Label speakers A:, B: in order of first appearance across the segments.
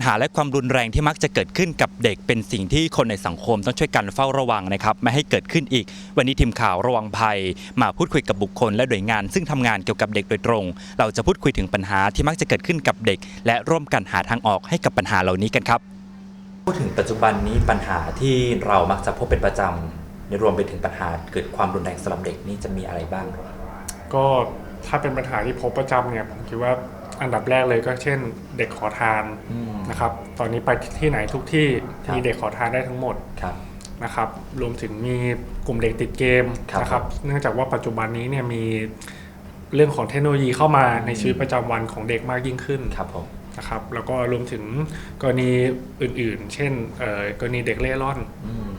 A: ปัญหาและความรุนแรงที่มักจะเกิดขึ้นกับเด็กเป็นสิ่งที่คนในสังคมต้องช่วยกันเฝ้าระวังนะครับไม่ให้เกิดขึ้นอีก วันนี้ทีมข่าวระวังภัย มาพูดคุยกับบุคคลและหน่วยงาน ซึ่งทำงานเกี่ยวกับเด็กโดยตรง เราจะพูดคุยถึงปัญหาที่มักจะเกิดขึ้นกับเด็ก และร่วมกันหาทางออกให้กับปัญหาเหล่านี้กันครับพูดถึงปัจจุบันนี้ปัญหาที่เรามักจะพบเป็นประจำในรวมไปถึงปัญหาเกิดความรุนแรงสำหรับเด็กนี่จะมีอะไรบ้าง
B: ก็ถ้าเป็นปัญหาที่พบประจำเนี่ยผมคิดว่า อันดับแรกเลยก็เช่น เด็กขอทาน
A: อืม
B: นะครับตอนนี้ไปที่ไหนทุกที่
A: ครับ
B: มีเด็กขอทานได้ทั้งหมด
A: ครับ
B: นะครับรวมถึงมีกลุ่มเด็กติดเกม
A: ครับ
B: นะครับเนื่องจากว่าปัจจุบันนี้เนี่ยมีเรื่องของเทคโนโลยีเข้ามาในชีวิตประจำวันของเด็กมากยิ่งขึ้น
A: ครับผม
B: นะครับแล้วก็รวมถึงกรณีอื่นๆ เช่นเอ่อกรณีเด็กเล่ร่อน
A: อืม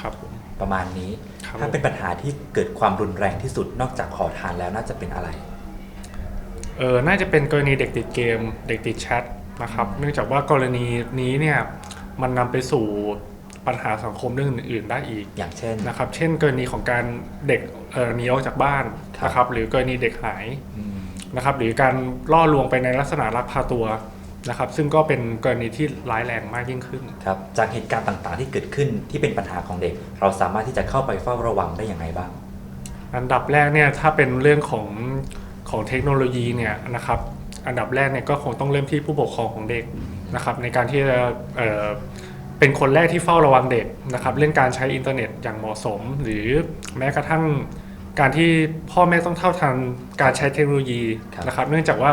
B: ครับผม
A: ประมาณนี้
B: ครับ
A: ถ้าเป็นปัญหาที่เกิดความรุนแรงที่สุดนอกจากขอทานแล้วน่าจะเป็นอะไร
B: เออน่าจะเป็นกรณีเด็กติดเกม เด็กติดแชทนะครับ เนื่องจากว่ากรณีนี้เนี่ยมันนำไปสู่ปัญหาสังคมเรื่องอื่นๆได้อีก
A: อย่างเช่น
B: นะครับ เช่น กรณีของการเด็กเอ่อหนีออกจากบ้าน
A: ครับ
B: นะครับ หรือกรณีเด็กหาย
A: อืม
B: นะครับ หรือการล่อลวงไปในลักษณะลักพาตัวนะครับ ซึ่งก็เป็นกรณีที่ร้ายแรงมากยิ่งขึ้น
A: ครับ จากเหตุการณ์ต่างๆที่เกิดขึ้นที่เป็นปัญหาของเด็ก เราสามารถที่จะเข้าไปเฝ้าระวังได้อย่างไรบ้าง
B: อันดับแรกเนี่ยถ้าเป็นเรื่องของ ของเทคโนโลยีเนี่ยนะครับอันดับแรกเนี่ยก็คงต้องเริ่มที่ผู้ปกครองของเด็กนะครับในการที่จะเเป็นคนแรกที่เฝ้าระวังเด็กนะครับเรื่องการใช้อินเทอร์เน็ตอย่างเหมาะสม หรือแม้กระทั่งการที่พ่อแม่ต้องเท่าทันการใช้เทคโนโลยีนะครับเนื่องจากว่า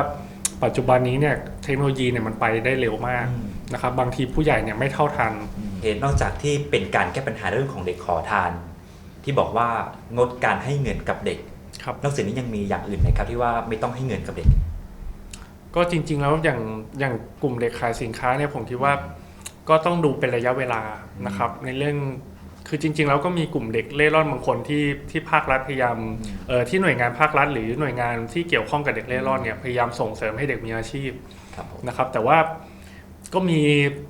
B: ปัจจุบันนี้เนี่ยเทคโนโลยีเนี่ยมันไปได้เร็วมากนะครับบางทีผู้ใหญ่เนี่ยไม่เท่าทัน
A: เหตุนอกจากที่เป็นการแก้ปัญหาเรื่องของเด็กขอทาน ที่บอกว่างดการให้เงินกับเด็ก
B: ครับ
A: นอกจากนี้ยังมีอย่างอื่นไหมครับที่ว่าไม่ต้องให้เงินกับเด็ก
B: ก็จริง ๆ แล้วอย่างอย่างกลุ่มเด็กขายสินค้าเนี่ยผมคิดว่าก็ต้องดูเป็นระยะเวลานะครับ ในเรื่องคือจริง ๆ แล้วก็มีกลุ่มเด็กเล่ร่อนบางคนที่ที่ภาครัฐพยายามเอ่อที่หน่วยงานภาครัฐ หรือหน่วยงานที่เกี่ยวข้องกับเด็กเล่ร่อนเนี่ยพยายามส่งเสริมให้เด็กมีอาชีพ
A: ครับผม
B: นะครับ แต่ว่าก็มี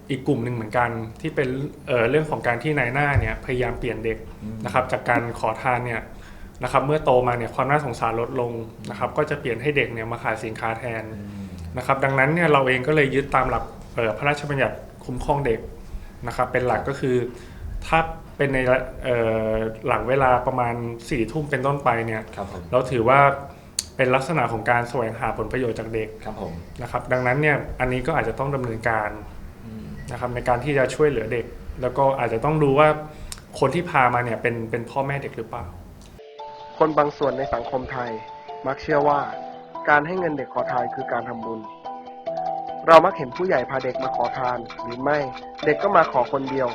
B: อีกกลุ่มหนึ่งเหมือนกันที่เป็นเอ่อเรื่องของการที่นายหน้าเนี่ยพยายามเปลี่ยนเด็กนะครับ จากการขอทานเนี่ย นะครับเมื่อโตมาเนี่ยความน่าสงสารลดลงนะครับก็จะเปลี่ยนให้เด็กเนี่ยมาขายสินค้าแทนนะครับดังนั้นเนี่ยเราเองก็เลยยึดตามหลักเอ่อพระราชบัญญัติคุ้มครองเด็กนะครับเป็นหลักก็คือถ้าเป็นในเอ่อหลังเวลาประมาณ4ี่ทุ่มเป็นต้นไปเนี่ย
A: ครับผม
B: เราถือว่าเป็นลักษณะของการแสวงหาผลประโยชน์จากเด็ก
A: ครับผม
B: นะครับดังนั้นเนี่ยอันนี้ก็อาจจะต้องดำเนินการ
A: อืม
B: นะครับในการที่จะช่วยเหลือเด็ก แล้วก็อาจจะต้องดูว่าคนที่พามาเนี่ยเป็นเป็นพ่อแม่เด็กหรือเปล่า
C: คนบางส่วนในสังคมไทย มักเชื่อว่าการให้เงินเด็กขอทานคือการทำบุญ เรามักเห็นผู้ใหญ่พาเด็กมาขอทานหรือไม่เด็กก็มาขอคนเดียว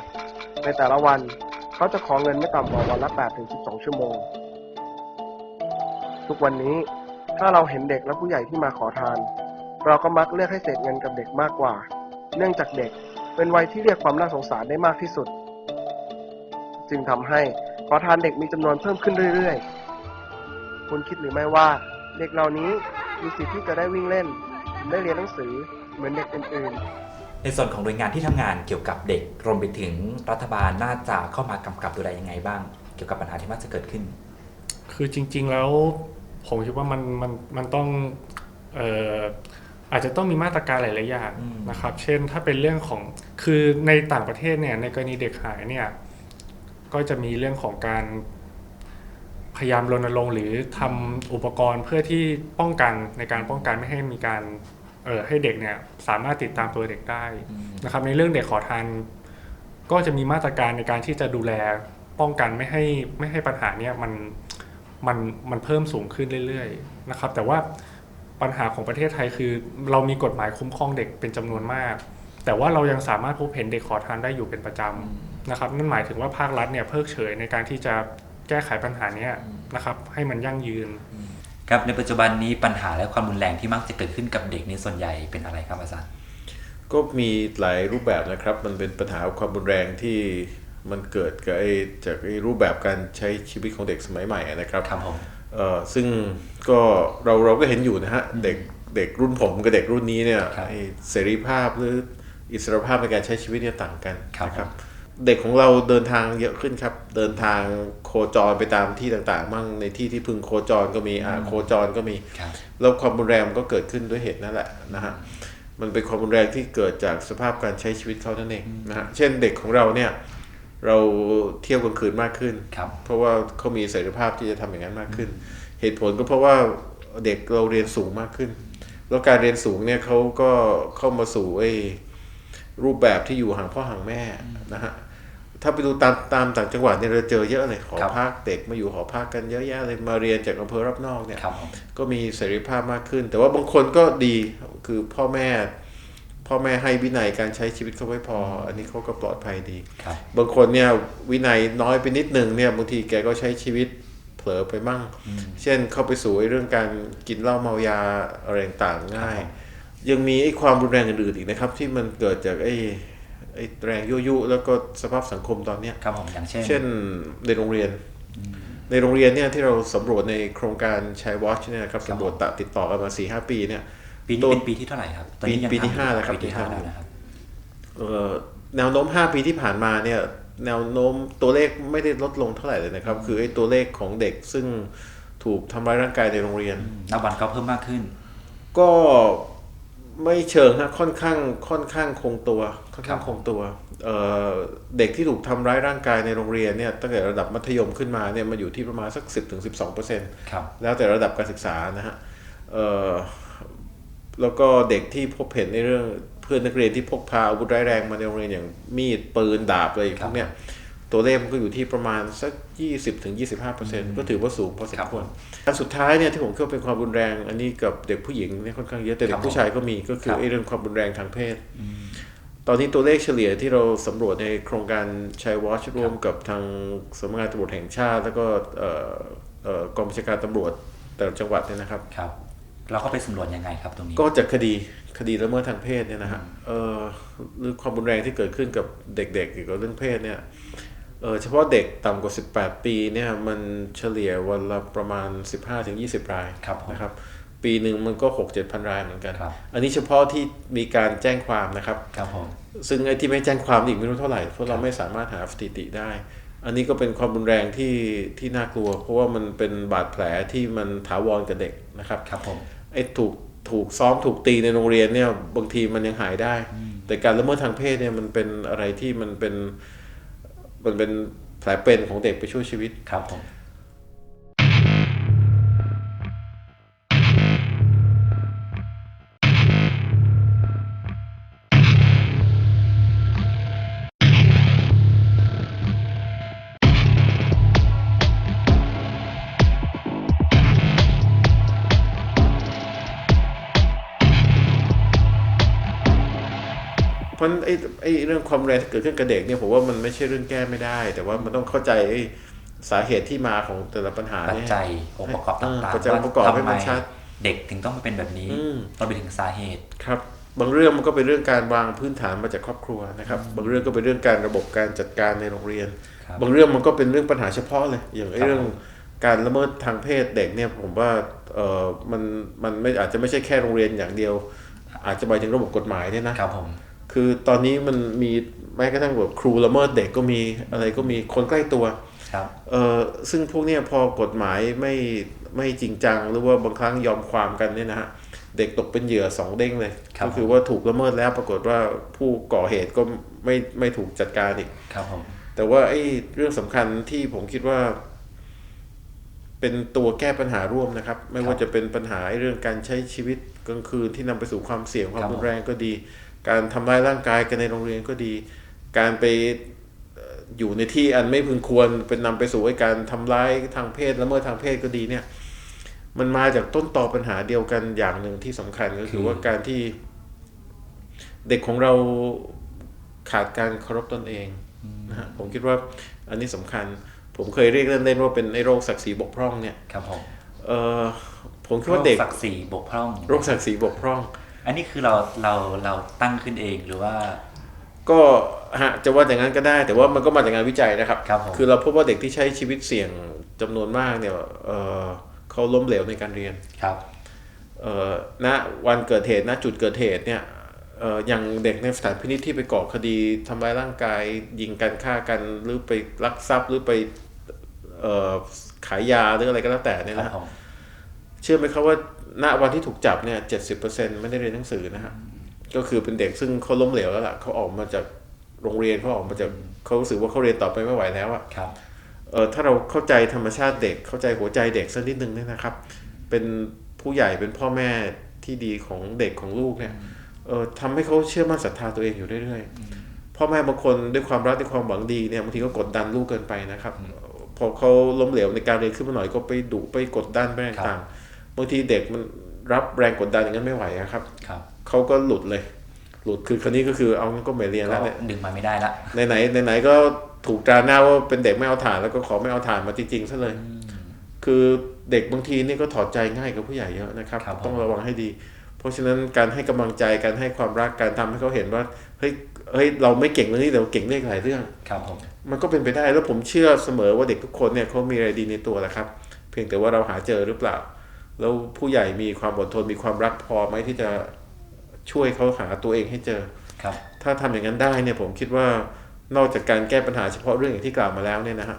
C: ในแต่ละวันเขาจะขอเงินไม่ต่ำกว่าวันละ8ถึง12 ชั่วโมง ทุกวันนี้ถ้าเราเห็นเด็กและผู้ใหญ่ที่มาขอทาน เราก็มักเลือกให้เศษเงินกับเด็กมากกว่า เนื่องจากเด็กเป็นวัยที่เรียกความน่าสงสารได้มากที่สุด จึงทำให้ขอทานเด็กมีจำนวนเพิ่มขึ้นเรื่อยๆ คุณคิดหรือไม่ว่า เด็กเหล่านี้มีสิทธิ์ที่จะได้วิ่งเล่น ได้เรียนหนังสือเหมือนเด็กอื่นๆ
A: ในส่วนของหน่วยงานที่ทำงานเกี่ยวกับเด็กรวมไปถึงรัฐบาลน่าจะเข้ามากำกับดูแลยังไงบ้าง เกี่ยวกับปัญหาที่มักจะเกิดขึ้น
B: คือจริง ๆแล้วผมคิดว่ามันมันมันต้องเอ่ออาจจะต้องมีมาตรการหลายๆอย่าง
A: อืม
B: นะครับ เช่นถ้าเป็นเรื่องของคือในต่างประเทศเนี่ยในกรณีเด็กหายเนี่ยก็จะมีเรื่องของการ พยายามรณรงค์หรือทำอุปกรณ์เพื่อที่ป้องกันในการป้องกันไม่ให้มีการเอ่อให้เด็กเนี่ยสามารถติดตามตัวเด็กได้นะครับ ในเรื่องเด็กขอทานก็จะมีมาตรการในการที่จะดูแลป้องกันไม่ให้ไม่ให้ปัญหาเนี้ยมันมันมันเพิ่มสูงขึ้นเรื่อยๆนะครับ แต่ว่าปัญหาของประเทศไทยคือ เรามีกฎหมายคุ้มครองเด็กเป็นจำนวนมาก แต่ว่าเรายังสามารถพบเห็นเด็กขอทานได้อยู่เป็นประจำนะครับนั่นหมายถึงว่าภาครัฐเนี่ยเพิกเฉยในการที่จะ แก้ไขปัญหาเนี้ยนะครับ ให้มันยั่งยืน
A: ครับในปัจจุบันนี้ปัญหาและความรุนแรงที่มักจะเกิดขึ้นกับเด็กนี้ส่วนใหญ่เป็นอะไรครับอาจารย์
D: ก็มีหลายรูปแบบนะครับ มันเป็นปัญหาความรุนแรงที่มันเกิดกับไอ้จากไอ้รูปแบบการใช้ชีวิตของเด็กสมัยใหม่นะครับ
A: ครับผม
D: เอ่อซึ่งก็เราเราก็เห็นอยู่นะฮะเด็กเด็กรุ่นผมกับเด็กรุ่นนี้เนี่ย
A: ครับ
D: ไอ้เสรีภาพหรืออิสรภาพในการใช้ชีวิตเนี่ยต่างกัน
A: ครับ
D: นะครับ เด็กของเราเดินทางเยอะขึ้นครับ เดินทางโคจรไปตามที่ต่างๆบ้างในที่ที่พึงโคจรก็มีอ่าโคจรก็มี
A: ครับ
D: แล้วความรุนแรงมันก็เกิดขึ้นด้วยเหตุนั่นแหละนะฮะมันเป็นความรุนแรงที่เกิดจากสภาพการใช้ชีวิตเขานั่นเองนะฮะเช่นเด็กของเราเนี่ยเราเที่ยวกลางคืนมากขึ้น
A: ครับ
D: เพราะว่าเขามีเสรีภาพที่จะทำอย่างนั้นมากขึ้น เหตุผลก็เพราะว่าเด็กเราเรียนสูงมากขึ้น แล้วการเรียนสูงเนี่ยเขาก็เข้ามาสู่ไอ้รูปแบบที่อยู่ห่างพ่อห่างแม่นะฮะ ถ้าไปดูตามตามต่างจังหวัดเนี่ยเราเจอเยอะเลยหอ
A: ครับ
D: พักเด็กมาอยู่หอพักกันเยอะแยะเลยมาเรียนจากอำเภอรับนอกเนี่ย
A: ครับผม
D: ก็มีเสรีภาพมากขึ้น แต่ว่าบางคนก็ดีคือพ่อแม่ พ่อแม่ให้วินัยการใช้ชีวิตเขาไว้พอ อันนี้เขาก็ปลอดภัยดี
A: ครับ
D: บางคนเนี่ยวินัยน้อยไปนิดหนึ่งเนี่ยบางทีแกก็ใช้ชีวิตเผลอไปมั่ง เช่นเข้าไปสู่ไอ้เรื่องการกินเหล้าเมายาอะไรต่างๆง่าย ยังมีไอ้ความรุนแรงอื่นๆอีกนะครับ ที่มันเกิดจากไอ้ ไอ้แรงยั่วยุแล้วก็สภาพสังคมตอนเนี้ย
A: ครับผมอย่างเช่น
D: เช่นในโรงเรียน ในโรงเรียนเนี่ยที่เราสำรวจในโครงการชายวอชเนี่ยนะครับ
A: ครับ
D: สำรวจตะติดต่อกันมาสี่ห้าปีเนี่ย
A: ปีนี้
D: ต้น
A: เป็นปีที่เท่าไหร่ครับตอนนี้ยัง
D: ปีที่
A: ทำอยู่
D: ห้าแล้วครับ
A: ปีที่ห้า
D: ปีที่ห้า
A: แล้วนะครับ
D: เอ่อแนวโน้ม 5 ปีที่ผ่านมาเนี่ยแนวโน้มตัวเลขไม่ได้ลดลงเท่าไหร่เลยนะครับ คือไอ้ตัวเลขของเด็กซึ่งถูกทำร้ายร่างกายในโรงเรียน
A: นับวันก็เพิ่มมากขึ้น
D: ก็ ไม่เชิงฮะค่อนข้างค่อนข้างคงตัวค่อนข้าง
A: ครับ
D: คงตัวเอ่อเด็กที่ถูกทำร้ายร่างกายในโรงเรียนเนี่ยตั้งแต่ระดับมัธยมขึ้นมาเนี่ยมันอยู่ที่ประมาณสัก 10-12%เปอร์เซ็นต์
A: ครับ
D: แล้วแต่ระดับการศึกษานะฮะเอ่อแล้วก็เด็กที่พบเห็นในเรื่องเพื่อนนักเรียนที่พกพาอาวุธร้ายแรงมาในโรงเรียนอย่างมีดปืนดาบอะไร
A: ค
D: พ
A: รับ
D: วกเนี้ย ตัวเลขมันก็อยู่ที่ประมาณสัก 20-25%ก็ถือว่าสูงพอสม
A: ครับ
D: ควรอันสุดท้ายเนี่ยที่ผมคิดว่าเป็นความรุนแรง อันนี้กับเด็กผู้หญิงเนี่ยค่อนข้างเยอะแต่เด็
A: ครั
D: ก
A: บ
D: ผู้ชายก็มีก็คื
A: ค
D: อ
A: รับ
D: ไอ้เรื่องความรุนแรงทางเพศ ตอนนี้ตัวเลขเฉลี่ยที่เราสำรวจในโครงการชัยวอชร่วมกับทางสำนักงานตำรวจแห่งชาติ แล้วก็เอ่อเอ่อกองบัญชาการตำรวจแต่ละจังหวัดเนี่ยนะครับ
A: ครับเราก็ไปสำรวจยังไงครับตรงนี้
D: ก็จากคดีคดีละเมิดทางเพศเนี่ยนะฮะเอ่อหรือความรุนแรงที่เกิดขึ้นกับเด็กๆเกี่ยวกับเรื่องเพศเนี่ย เออเฉพาะเด็กต่ำกว่า 18 ปีเนี่ยมันเฉลี่ยวันละประมาณ 15-20 ราย
A: ครับผม
D: นะครับ ปีหนึ่งมันก็ 6-7พันรายเหมือนกัน
A: ครับ
D: อันนี้เฉพาะที่มีการแจ้งความนะครับ
A: ครับผม
D: ซึ่งไอ้ที่ไม่แจ้งความอีกไม่รู้เท่าไหร่เพราะเราไม่สามารถหาสถิติได้ อันนี้ก็เป็นความรุนแรงที่ที่น่ากลัว เพราะว่ามันเป็นบาดแผลที่มันถาวรกับเด็กนะครับ
A: ครับผม
D: ไอ้ถูกถูกซ้อมถูกตีในโรงเรียนเนี่ยบางทีมันยังหายได้ แต่การละเมิดทางเพศเนี่ยมันเป็นอะไรที่มันเป็น มันเป็นแผลเป็นของเด็กไปช่วยชีวิต
A: ครับผม
D: เพราะฉะนั้นไอ้ไอ้เรื่องความรุนแรงที่เกิดขึ้นกับเด็กเนี่ยผมว่ามันไม่ใช่เรื่องแก้ไม่ได้ แต่ว่ามันต้องเข้าใจไอ้สาเหตุที่มาของแต่ละปัญหา
A: ปัจ
D: เนี่ย
A: จัยองค์ประกอบต่าง
D: เออ
A: ๆ
D: ปัจจัยองค์ประกอบให้มันชัด
A: เด็กถึงต้องมาเป็นแบบนี้
D: อืม
A: ต้องไปถึงสาเหตุ
D: ครับ บางเรื่องมันก็เป็นเรื่องการวางพื้นฐานมาจากครอบครัวนะครับ บางเรื่องก็เป็นเรื่องการระบบการจัดการในโรงเรียน
A: ครับ
D: บางเรื่องมันก็เป็นเรื่องปัญหาเฉพาะเลย อย่างไอ้
A: ครับ
D: เรื่องการละเมิดทางเพศเด็กเนี่ยผมว่าเออมันมันไม่อาจจะไม่ใช่แค่โรงเรียนอย่างเดียว อาจจะไปถึงระบบกฎหมายเนี่ยนะครับ
A: ผม
D: คือตอนนี้มันมีแม้กระทั่งแบบครูละเมิดเด็กก็มีอะไรก็มีคนใกล้ตัว
A: ครับ
D: เออซึ่งพวกเนี้ยพอกฎหมายไม่ไม่จริงจังหรือว่าบางครั้งยอมความกันเนี่ยนะฮะเด็กตกเป็นเหยื่อสองเด้งเลย
A: ครับ
D: ก็คือว่าถูกละเมิดแล้วปรากฏว่าผู้ก่อเหตุก็ไม่ไม่ถูกจัดการอีก
A: ครับผม
D: แต่ว่าไอ้เรื่องสำคัญที่ผมคิดว่า เป็นตัวแก้ปัญหาร่วมนะครับ ไม่ว่าจะเป็นปัญหาไอ้เรื่องการใช้ชีวิตกลางคืนที่นำไปสู่ความเสี่ยงความรุนแรงก็ดี การทำร้ายร่างกายกันในโรงเรียนก็ดี การไปเอ่ออยู่ในที่อันไม่พึงควรเป็นนำไปสู่ไอ้การทำร้ายทางเพศละเมิดทางเพศก็ดีเนี่ย มันมาจากต้นตอปัญหาเดียวกันอย่างหนึ่งที่สำคัญก็คือว่าการที่ เด็กของเราขาดการเคารพตนเองนะฮะผมคิดว่าอันนี้สำคัญ ผมเคยเรียกเล่นๆว่าเป็นไอ้โรคศักดิ์ศรีบกพร่องเนี่ย
A: ครับผม
D: เออผมคิดว่าเด็ก
A: โรคศักดิ์ศรีบกพร่อง
D: โรคศักดิ์ศรีบกพร่อง
A: อันนี้คือเราเราเราตั้งขึ้นเองหรือว่า
D: ก็ฮะจะว่าอย่างนั้นก็ได้ แต่ว่ามันก็มาจากงานวิจัยนะครับ
A: ครับผม
D: คือเราพบว่าเด็กที่ใช้ชีวิตเสี่ยงจำนวนมากเนี่ยเอ่อเขาล้มเหลวในการเรียน
A: ครับ
D: เอ่อณวันเกิดเหตุณจุดเกิดเหตุเนี่ยเอ่ออย่างเด็กในสถานพินิจที่ไปก่อคดีทำร้ายร่างกาย ยิงกันฆ่ากันหรือไปลักทรัพย์หรือไปเอ่อขายยาหรืออะไรก็แล้วแต่เนี่ย
A: ครับ
D: นะ
A: ผม
D: เชื่อไหมครับว่า ณวันที่ถูกจับเนี่ยเจ็ดสิบเปอร์เซ็นต์ไม่ได้เรียนหนังสือนะฮะก็คือเป็นเด็กซึ่งเขาล้มเหลวแล้วล่ะเขาออกมาจากโรงเรียนเขาออกมาจากเขารู้สึกว่าเขาเรียนต่อไปไม่ไหวแล้วอะ
A: ครับ
D: เออถ้าเราเข้าใจธรรมชาติเด็กเข้าใจหัวใจเด็กสักนิดนึงเนี่ยนะครับ เป็นผู้ใหญ่เป็นพ่อแม่ที่ดีของเด็กของลูกเนี่ยเออทำให้เขาเชื่อมั่นศรัทธาตัวเองอยู่เรื่อยๆพ่อแม่บางคนด้วยความรักด้วยความหวังดีเนี่ยบางทีก็กดดันลูกเกินไปนะครับพอเขาล้มเหลวในการเรียนขึ้นมาหน่อยก็ไปดุไปกดดันไปต่างๆ บางทีเด็กมันรับแรงกดดันอย่างนั้นไม่ไหวอะครับ
A: ครับ
D: เขาก็หลุดเลย หลุดคือคนนี้ก็คือเอางั้นก็ไม่เรียนแล้วเนี่ย
A: ดึงมาไม่ได้ละ
D: ไหนไหนไหนไหนๆก็ถูกตราหน้าว่าเป็นเด็กไม่เอาฐานแล้วก็ขอไม่เอาฐานมาจริงๆซะเลย คือเด็กบางทีนี่ก็ถอดใจง่ายกับผู้ใหญ่เยอะนะครับ
A: ครับผม
D: ต้องระวังให้ดี เพราะฉะนั้นการให้กำลังใจการให้ความรักการทำให้เขาเห็นว่าเฮ้ยเฮ้ยเราไม่เก่งเรื่องนี้แต่เราเก่งเรื่องหลายเรื่อง
A: ครับผม
D: มันก็เป็นไปได้แล้วผมเชื่อเสมอว่าเด็กทุกคนเนี่ยเขามีอะไรดีในตัวแหละครับ เพียงแต่ว่าเราหาเจอหรือเปล่า แล้วผู้ใหญ่มีความอดทนมีความรักพอไหมที่จะช่วยเขาหาตัวเองให้เจอ
A: ครับ
D: ถ้าทำอย่างนั้นได้เนี่ยผมคิดว่านอกจากการแก้ปัญหาเฉพาะเรื่องอย่างที่กล่าวมาแล้วเนี่ยนะฮะ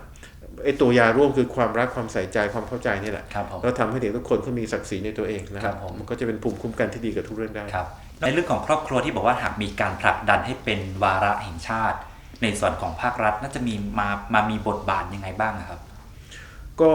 D: ไอตัวยาร่วมคือความรักความใส่ใจความเข้าใจนี่แหละ
A: ครับผม
D: แล้วทำให้เด็กทุกคนเขามีศักดิ์ศรีในตัวเองนะค
A: ครั
D: รับบ
A: ผม
D: มันก็จะเป็นภูมิคุ้มกันที่ดีกับทุกเรื่องได้
A: ครับในเรื่องของครอบครัวที่บอกว่าหากมีการผลักดันให้เป็นวาระแห่งชาติ ในส่วนของภาครัฐน่าจะมีมามามีบทบาทยังไงบ้างอะครับ
D: ก็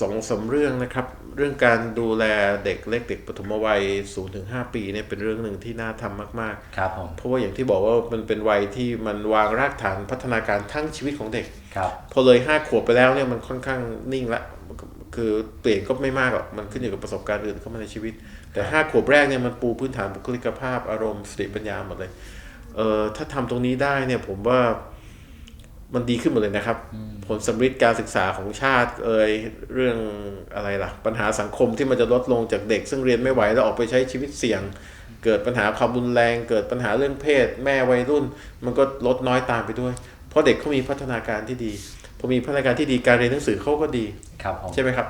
D: สองสามเรื่องนะครับ เรื่องการดูแลเด็กเล็กเด็กปฐมวัย0ูถึงหปีเนี่ยเป็นเรื่องหนึ่งที่น่าทำมาก
A: ครับผม
D: ๆเพราะว่าอย่างที่บอกว่ามันเป็นวัยที่มันวางรากฐานพัฒนาการทั้งชีวิตของเด็ก
A: ครับ
D: พอเลยห้าขวบไปแล้วเนี่ยมันค่อนข้างนิ่งละมันก็คือเปลี่ยนก็ไม่มากหรอกมันขึ้นอยู่กับประสบการณ์อื่นเข้ามาในชีวิต แต่ห้าขวบแรกเนี่ยมันปูพื้นฐานบุคลิกภาพอารมณ์สติปัญญาหมดเลยเอ่อถ้าทำตรงนี้ได้เนี่ยผมว่า มันดีขึ้นหมดเลยนะครับ ผลสำฤทธิ์การศึกษาของชาติเอ่ยเรื่องอะไรล่ะ ปัญหาสังคมที่มันจะลดลงจากเด็ก ซึ่งเรียนไม่ไหวแล้วออกไปใช้ชีวิตเสี่ยง เกิดปัญหาความรุนแรง เกิดปัญหาเรื่องเพศ แม่วัยรุ่น มันก็ลดน้อยตามไปด้วย เพราะเด็กเขามีพัฒนาการที่ดีพอมีพัฒนาการที่ดีการเรียนหนังสือเขาก็ดี
A: ครับผม
D: ใช่ไหมครับ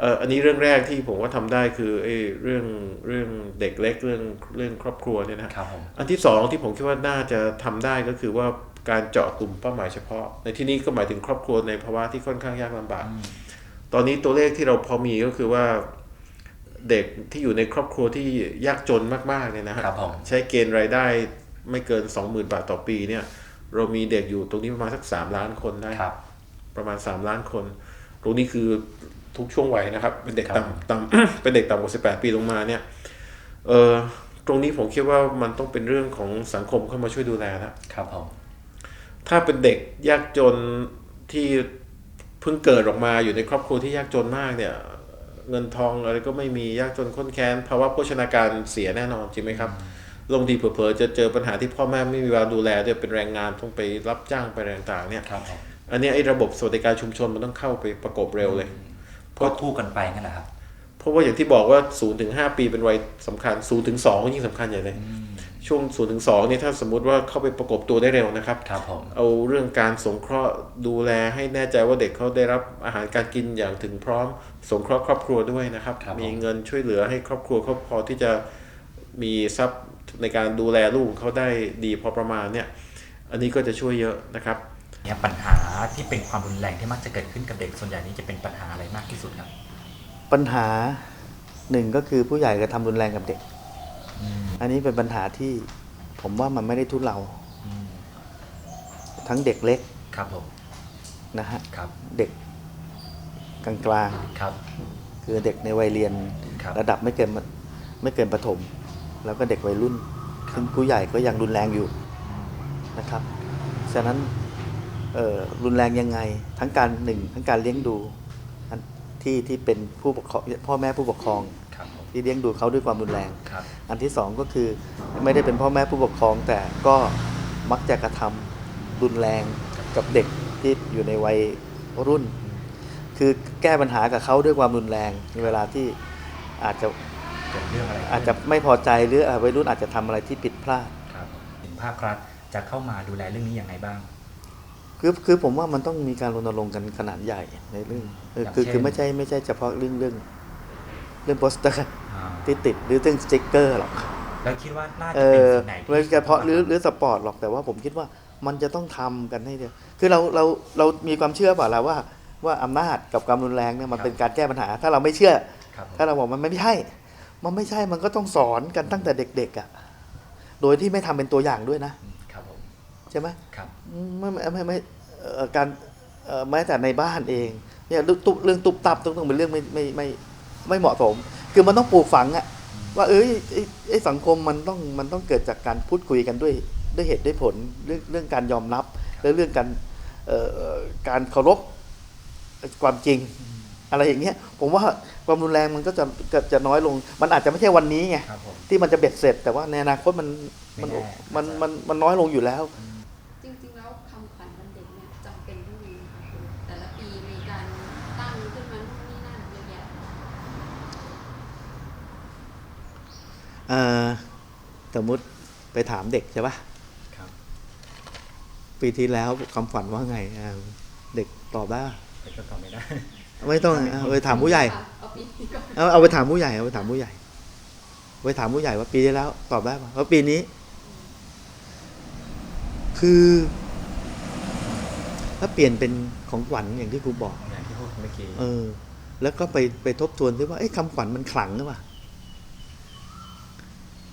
D: เอ่ออันนี้เรื่องแรกที่ผมว่าทำได้คือไอ้เรื่องเรื่องเด็กเล็กเรื่องเรื่องครอบครัวเนี่ยนะฮะ
A: ครับผม
D: อันที่สองที่ผมคิดว่าน่าจะทำได้ก็คือว่า การเจาะกลุ่มเป้าหมายเฉพาะ ในที่นี้ก็หมายถึงครอบครัวในภาวะที่ค่อนข้างยากลำบาก ตอนนี้ตัวเลขที่เราพอมีก็คือว่าเด็กที่อยู่ในครอบครัวที่ยากจนมากๆเนี่ยนะฮะ
A: ครับผม
D: ใช้เกณฑ์รายได้ไม่เกิน 20,000 บาทต่อปีเนี่ย เรามีเด็กอยู่ตรงนี้ประมาณสัก 3 ล้านคนได้
A: ครับ
D: ประมาณ 3 ล้านคน ตรงนี้คือทุกช่วงวัยนะครับ เป็นเด็ก
A: ครับ
D: ต่ำต่ำเป็นเด็กต่ำกว่า18 ปีลงมาเนี่ยเออตรงนี้ผมคิดว่ามันต้องเป็นเรื่องของสังคมเข้ามาช่วยดูแลแล้ว
A: ครับผม
D: ถ้าเป็นเด็กยากจนที่เพิ่งเกิดออกมาอยู่ในครอบครัวที่ยากจนมากเนี่ย เงินทองอะไรก็ไม่มียากจนข้นแค้นภาวะโภชนาการเสียแน่นอนจริงไหมครับลงดีเผลอๆจะเจอปัญหาที่พ่อแม่ไม่มีเวลาดูแลด้วยเป็นแรงงานต้องไปรับจ้างไปอะไรต่างๆเนี่ย
A: ครับผม
D: อันนี้ไอ้ระบบสวัสดิการชุมชนมันต้องเข้าไปประกบเร็วเลย
A: ก็คู่กันไปงั้นนะครับ
D: เพราะว่าอย่างที่บอกว่า0ูนถึงหปีเป็นวัยสำคัญ0ูนถึงสยิ่งสำคัญใหญ่เลย ช่วง0ูนถึงสเนี่ยถ้าสมมุติว่าเข้าไปประกบตัวได้เร็วนะครับ
A: ครับผม
D: เอาเรื่องการสงเคราะห์ดูแลให้แน่ใจว่าเด็กเขาได้รับอาหารการกินอย่างถึงพร้อม สงเคราะห์ครอบครัวด้วยนะครับ
A: ครับผม
D: มีเงินช่วยเหลือให้ครอบครัวเขาพอที่จะมีทรัพย์ในการดูแลลูกของเขาได้ดีพอประมาณเนี่ย อันนี้ก็จะช่วยเยอะนะครับ
A: เนี่ยปัญหาที่เป็นความรุนแรงที่มักจะเกิดขึ้นกับเด็กส่วนใหญ่นี้จะเป็นปัญหาอะไรมากที่สุดครับ
E: ปัญหาหนึ่งก็คือผู้ใหญ่กระทำรุนแรงกับเด็ก
A: อืม
E: อันนี้เป็นปัญหาที่ผมว่ามันไม่ได้ทุเลา
A: อืม
E: ทั้งเด็กเล็ก
A: ครับผม
E: นะฮะ
A: ครับ
E: เด็กกลาง
A: ครับ
E: ๆคือเด็กในวัยเรียน
A: ครับ
E: ระดับไม่เกินไม่เกินประถม แล้วก็เด็กวัยรุ่นซึ่งผู้ใหญ่ก็ยังรุนแรงอยู่นะครับฉะนั้นเอ่อรุนแรงยังไง ทั้งการหนึ่งทั้งการเลี้ยงดูอันที่ที่เป็นผู้ปกครองพ่อแม่ผู้ปกครอง
A: ครับผม
E: ที่เลี้ยงดูเขาด้วยความรุนแรง
A: ครับ
E: อันที่สองก็คือไม่ได้เป็นพ่อแม่ผู้ปกครอง แต่ก็มักจะกระทำรุนแรงกับเด็กที่อยู่ในวัยรุ่น คือแก้ปัญหากับเขาด้วยความรุนแรงในเวลาที่อาจจะ
A: เกิดเรื่องอะไรขึ้น
E: อาจจะไม่พอใจหรืออะวัยรุ่นอาจจะทำอะไรที่ผิดพลาด
A: ครับถึงภาครัฐจะเข้ามาดูแลเรื่องนี้ยังไงบ้าง
E: คือคือผมว่ามันต้องมีการรณรงค์กันขนาดใหญ่ในเรื่องเออ
A: อย่าง
E: คือ
A: เช่น
E: คือไม่ใช่ไม่ใช่เฉพาะเรื่องเรื่องเรื่องโปสเตอร์
A: อ่า
E: ที่ติดหรือเรื่องสติ๊กเกอร์หรอก
A: แล้วคิดว่าน่า
E: เอ
A: จะเป็น
E: อ
A: สิ่งไหนที่
E: ไม่เฉพาะหรือหรือสปอร์ตหรอกแต่ว่าผมคิดว่ามันจะต้องทำกันให้เดียวคือเราเราเรามีความเชื่อเปล่าล่ะว่า ว่าอำนาจกับความรุนแรงเนี่ยมันเป็นการแก้ปัญหา ถ้าเราไม่เชื่อ
A: ครับผม
E: ถ้าเราบอกมันไม่ใช่ มันไม่ใช่มันก็ต้องสอนกันตั้งแต่เด็กๆอะโดยที่ไม่ทำเป็นตัวอย่างด้วยนะ
A: ครับผม
E: ใช่ไหม
A: ครับ
E: ไม่ไม่ไม่ไม่เอ่อการเอ่อแม้แต่ในบ้านเองเนี่ยเรื่องตุเรื่องตุบตับต้องต้องเป็นเรื่องไม่ไม่ไม่ไม่เหมาะสม คือมันต้องปลูกฝังอะว่าเอ้ยไอ้ไอ้สังคมมันต้องมันต้องเกิดจากการพูดคุยกันด้วยด้วยเหตุด้วยผลเรื่องเรื่องการยอมรับและเรื่องการเอ่อการเคารพความจริง อะไรอย่างเงี้ยผมว่าความรุนแรงมันก็จะจะจะน้อยลง มันอาจจะไม่ใช่วันนี้ไง
A: ครับผม
E: ที่มันจะเบ็ดเสร็จ แต่ว่าในอนาคตมันมัน
A: ไม่แน่
E: มันมันมันน้อยลงอยู่แล้ว
F: จริงๆ แล้วคำขวัญวันเด็กเนี่ยจำเป็นต้องมีนะคะคุณแต่ละปีมีการตั้งขึ้นมานู่นนี่นั่นเยอะแยะ
E: เอ่อ สมมุติไปถามเด็กใช่ปะ
A: ครับ
E: ปีที่แล้วคำฝันว่าไงอ่าเด็กตอบได้ปะ
A: แต่ก็ตอบไม่ได้
E: ไม่ต้องเอาไปถามผู้ใหญ่
F: เอาปีนี้ก่อน
E: เอาเอาไปถามผู้ใหญ่เอาไปถามผู้ใหญ่ไปถามผู้ใหญ่ว่าปีที่แล้ว ตอบได้ปะว่าปีนี้ คือถ้าเปลี่ยนเป็นของขวัญอย่างที่ครูบอก
A: อย่างที่พูดเมื่อกี้
E: เออ แล้วก็ไปไปทบทวนซิว่าเอ้คำขวัญมันขลังหรือเปล่า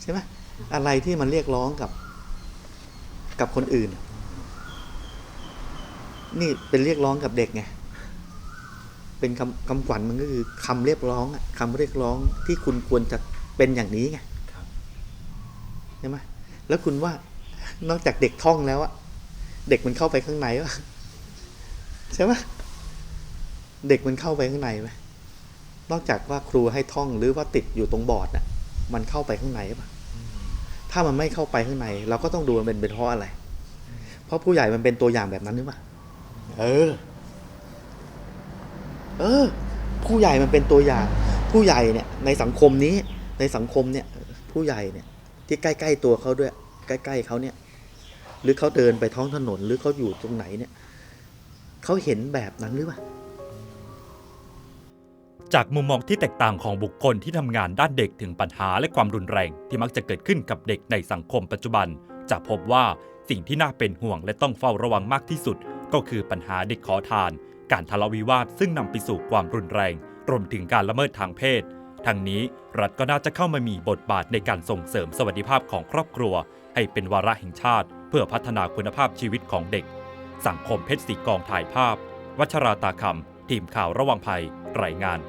E: ใช่ไหมอะไรที่มันเรียกร้องกับกับคนอื่น นี่เป็นเรียกร้องกับเด็กไงเป็นคำคำขวัญมันก็คือคำเรียกร้องอะคำเรียกร้องที่คุณควรจะเป็นอย่างนี้ไง
A: ครับ
E: ใช่ไหมแล้วคุณว่านอกจากเด็กท่องแล้วอะเด็กมันเข้าไปข้างในวะใช่ไหมเด็กมันเข้าไปข้างในไหมนอกจากว่าครูให้ท่องหรือว่าติดอยู่ตรงบอร์ดน่ะ มันเข้าไปข้างในปะ ถ้ามันไม่เข้าไปข้างใน เราก็ต้องดูมันเป็นเป็นเพราะอะไร เพราะผู้ใหญ่มันเป็นตัวอย่างแบบนั้นหรือเปล่าเออ เออ ผู้ใหญ่มันเป็นตัวอย่าง ผู้ใหญ่เนี่ย ในสังคมนี้ ในสังคมเนี่ย ผู้ใหญ่เนี่ย ที่ใกล้ๆตัวเขาด้วย ใกล้ๆเขาเนี่ย หรือเขาเดินไปท้องถนนหรือเขาอยู่ตรงไหนเนี่ยเขาเห็นแบบนั้นหรือเปล่า
A: จากมุมมองที่แตกต่างของบุคคลที่ทำงานด้านเด็กถึงปัญหาและความรุนแรงที่มักจะเกิดขึ้นกับเด็กในสังคมปัจจุบัน จะพบว่าสิ่งที่น่าเป็นห่วงและต้องเฝ้าระวังมากที่สุด ก็คือปัญหาเด็กขอทาน การทะเลาะวิวาทซึ่งนำไปสู่ความรุนแรง รวมถึงการละเมิดทางเพศ ทั้งนี้รัฐก็น่าจะเข้ามามีบทบาทในการส่งเสริมสวัสดิภาพของครอบครัว ให้เป็นวาระแห่งชาติ เพื่อพัฒนาคุณภาพชีวิตของเด็ก สังคมเพชรสีกองถ่ายภาพ วัชราตาคำทีมข่าวระวังภัยรายงาน